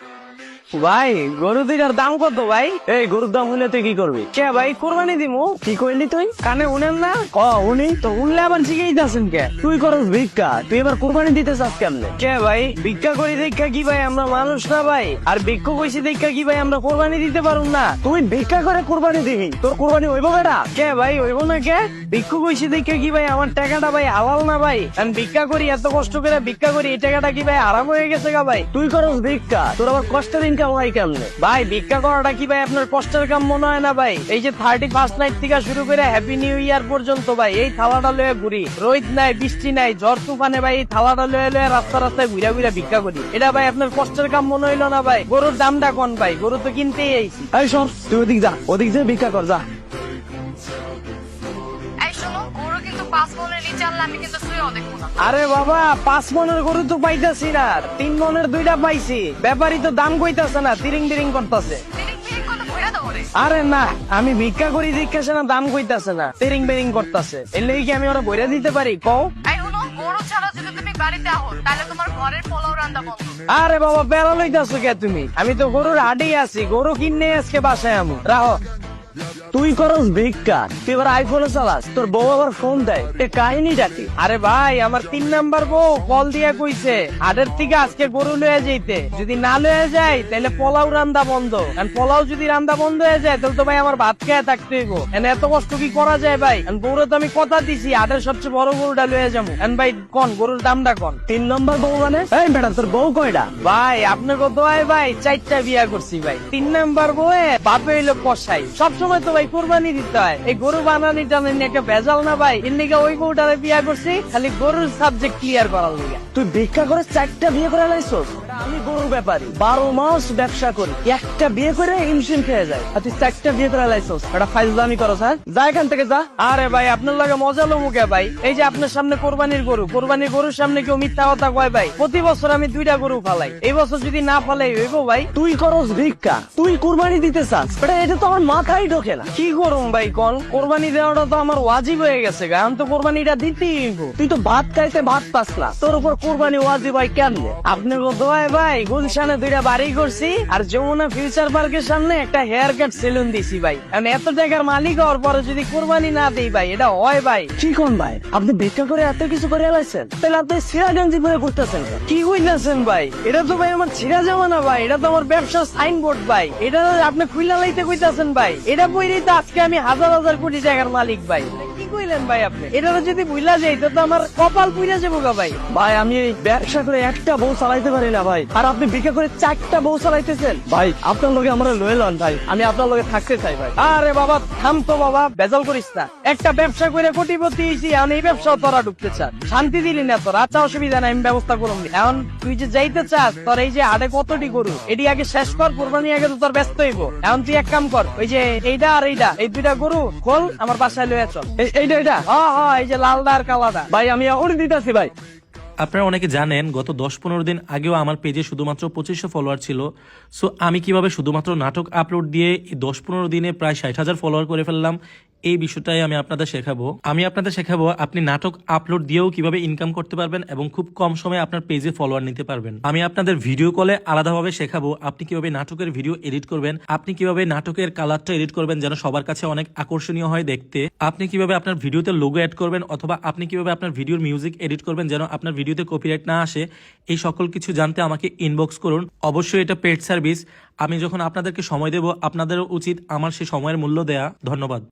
Good ভাই গরু দুইটার দাম কত ভাই? এই গরুর দাম হলে তুই কি করবি? কে ভাই কোরবানি দিমু? কি কইলি তুই? কানে উনেন না? ও উনি? তো উনলে আবার জিগেই যাচ্ছেন কে? তুই করস ভিক্ষা। তুই এবার কোরবানি দিতে চাস কেমনে? কে ভাই ভিক্ষা করি দেখা কি ভাই আমরা মানুষ না ভাই? আর ভিক্ষা কইছি দেখা কি ভাই আমরা কোরবানি দিতে পারুম না। তুই ভিক্ষা করে কোরবানি দিবি। তোর কোরবানি হইব বেটা? কে ভাই হইব না কে? ভিক্ষু কইছি দেখা কি ভাই আমার টাকাটা ভাই হালাল না ভাই? আমি ভিক্ষা করি এত কষ্ট করে ভিক্ষা করি এই টাকাটা কি ভাই আরাম হয়ে গেছে গা ভাই? তুই করস ভিক্ষা। তোর আবার কষ্টের কেমনে? ভাই, ভিক্ষা করাটা কি ভাই আপনার কষ্টের কাম মনে হয় না ভাই? এই যে থার্টি ফার্স্ট নাইট থেকে শুরু করে হ্যাপি নিউ ইয়ার পর্যন্ত ভাই, এই থালাটা লয়ে ঘুরি। রোহিত নাই, বৃষ্টি নাই ঝড় তুফানে ভাই, এই থালাটা লয়ে লয়ে রাস্তা রাস্তায় ঘুরা ভিক্ষা করি। এটা ভাই আপনার কষ্টের কাম মনে হইল না ভাই? গরুর দামটা কোন ভাই? গরু তো কিনতেই এই তুই ওদিক যা ওদিক যা ভিক্ষা কর, যা। পাঁচ মনের নিচে আনলে আমি কিন্তু শুয়েও দেখব না আরে বাবা পাঁচ মনের গরু তো পাইতাছি না। তিন মনের দুইটা পাইছি। ব্যাপারই তো দাম কইতাছে না তিরিং করতেছে। তিরিং বিরিং করে ভইরা দেবো রে। আরে না আমি ভিক্ষা করি জিজ্ঞাসা না দাম কইতাছে না তিরিং বিরিং করতেছে। এর লেগে কি আমি ওরা বইরা দিতে পারি? কও। এই শোনো গরু ছাড়া যদি তুমি বাড়িতে আহো তাহলে তোমার ঘরের পোলাও রান্না বন্ধ। আরে বাবা বেলা লইতাছো কে তুমি? আমি তো গরুর হাটেই আছি গরু কিনে আজকে বাসায় আমু। রাহো। তুই করস ভিক্ষা তুই এবার আইফোনে চালাস তোর বউ আবার ফোন দেয় এ কাহিনীটা কি? আরে ভাই আমার তিন নাম্বার বউ কল দিয়া কইছে হাটের থেকে আজকে গরু লয়ে যাইতে। যদি না লয়ে যায় তাহলে পোলাও রান্দা বন্ধ। কারণ পোলাও যদি রান্দা বন্ধ হয়ে যায় তাহলে তো ভাই আমার ভাত খেয়ে থাকতে হইব। এনে এত কষ্ট কি করা যায় ভাই? বউরে তো আমি কথা দিছি হাটের সবচেয়ে বড় গরুটা লয়ে যাব। এন ভাই কোন গরুর দামটা কোন? তিন নম্বর বউ মানে? এই বেটা তোর বউ কয়টা ভাই আপনার কত ভাই? চারটা বিয়া করছি ভাই। তিন নাম্বার বউয়ে বাপে হইল কষাই সবসময় তো ভাই কোরবানি দিতে হয়। এই গরু বানানি টানানি একটা ভেজাল না ভাই। নিকে ওই গরুটারে বিয়া করছি, খালি গরুর সাবজেক্ট ক্লিয়ার করার লিগে। তুই ভিক্ষা করে চারটা বিয়ে করে লাইছস? আমি গরুর ব্যাপারী। বারো মাস ব্যবসা করি। একটা বিয়ে করে হিমশিম খেয়ে যায়। আর তুই চারটা বিয়ে করে লাইছস এটা ফাইজলামি করো স্যার। যা এখান থেকে যা। আরে ভাই আপনার লাগে মজা লো মুখে ভাই? এই যে আপনার সামনে কোরবানির গরু। কোরবানির গরুর সামনে কেউ মিথ্যা কথা কয় ভাই? প্রতি বছর আমি দুইটা গরু ফালাই। এই বছর যদি না ফালাই হইব ভাই? তুই করস ভিক্ষা। তুই কোরবানি দিতে চাস। এটা এটা তো আমার মাথায় ঢোকে না। কি করুম ভাই কল কোরবানি দেওয়াটা তো আমার ওয়াজিব হয়ে গেছে গা। আমি তো কোরবানিটা দিতেই তুই তো ভাত খাইতে ভাত পাস না। তোর উপর কোরবানি ওয়াজিব হয় কেন আপনি দোয়ায় ভাই গুলশানে দুইটা বাড়ি করছি আর যমুনা ফিউচার পার্কের সামনে একটা হেয়ার কাট সেলুন দিছি ভাই। এখন এত টাকার মালিক হওয়ার পরে যদি কোরবানি না দেই ভাই এটা হয় ভাই। কি কোন ভাই? আপনি ভিক্ষা করে এত কিছু করে এলাইছেন তাহলে আপনি সিরাগঞ্জি করে করতেছেন কি কইতাছেন ভাই? এটা তো ভাই আমার ছিড়া যাওয়া না ভাই এটা তো আমার ব্যবসা সাইনবোর্ড ভাই। এটা আপনি খুইলা লাইতে কইতাছেন ভাই। এটা বইরেই তো আজকে আমি হাজার হাজার কোটি টাকার মালিক ভাই। কইলেন ভাই আপনি? এটা যদি ভুলা যাই তো আমার কপাল পুইরা যাব গা ভাই। ভাই আমি এই ব্যবসা করে একটা বউ চালাইতে পারি না ভাই। আর আপনি ভিক্ষা করে চারটা বউ চালাইতেছেন? ভাই আপনার লগে আমরা লয়ে লন ভাই। আমি আপনার লগে থাকতে চাই ভাই। আরে বাবা থাম তো বাবা বেজাল করিস না। একটা ব্যবসা করে কোটিপতি হয়েছি এখন এই ব্যবসা তোরা ঢুকতে চাস শান্তি দিলি না তোর আচ্ছা অসুবিধা নাই আমি ব্যবস্থা করুন এখন তুই যে যাইতে চাস তোর এই যে হাটে কতটি গরু এটি আগে শেষ কর কোরবানি আগে তো তোর ব্যস্ত হইব। এখন তুই এক কাম কর ওই যে এইটা আর এইটা এই দুইটা গরু খোল আমার বাসায় লয়ে চল। এইটা এইটা। হ্যাঁ হ্যাঁ এই যে লালদা আর কালাদা ভাই আমি অর্ডার দিতেছি ভাই। আপনারা অনেকে জানেন, গত দশ পনেরো দিন আগেও আমার পেজে শুধুমাত্র পঁচিশশো ফলোয়ার ছিল। সো আমি কীভাবে শুধুমাত্র নাটক আপলোড দিয়ে দশ পনেরো দিনে প্রায় ষাট হাজার ফলোয়ার করে ফেললাম, এই বিষয়টাই আমি আপনাদের শেখাবো। আমি আপনাদের শেখাবো, আপনি নাটক আপলোড দিয়েও কীভাবে ইনকাম করতে পারবেন এবং খুব কম সময়ে আপনার পেজে ফলোয়ার নিতে পারবেন। আমি আপনাদের ভিডিও কলে আলাদাভাবে শেখাবো, আপনি কীভাবে নাটকের ভিডিও এডিট করবেন, আপনি কীভাবে নাটকের কালারটা এডিট করবেন যেন সবার কাছে অনেক আকর্ষণীয় হয় দেখতে, আপনি কীভাবে আপনার ভিডিওতে লোগো অ্যাড করবেন অথবা আপনি কীভাবে আপনার ভিডিওর মিউজিক এডিট করবেন যেন আপনার ভিডিওতে কপিরাইট না আসে, এই সকল কিছু জানতে আমাকে ইনবক্স করুন। অবশ্যই এটা পেড সার্ভিস আমি যখন আপনাদেরকে সময় দেব, আপনাদেরও উচিত আমার সেই সময়ের মূল্য দেয়া। ধন্যবাদ।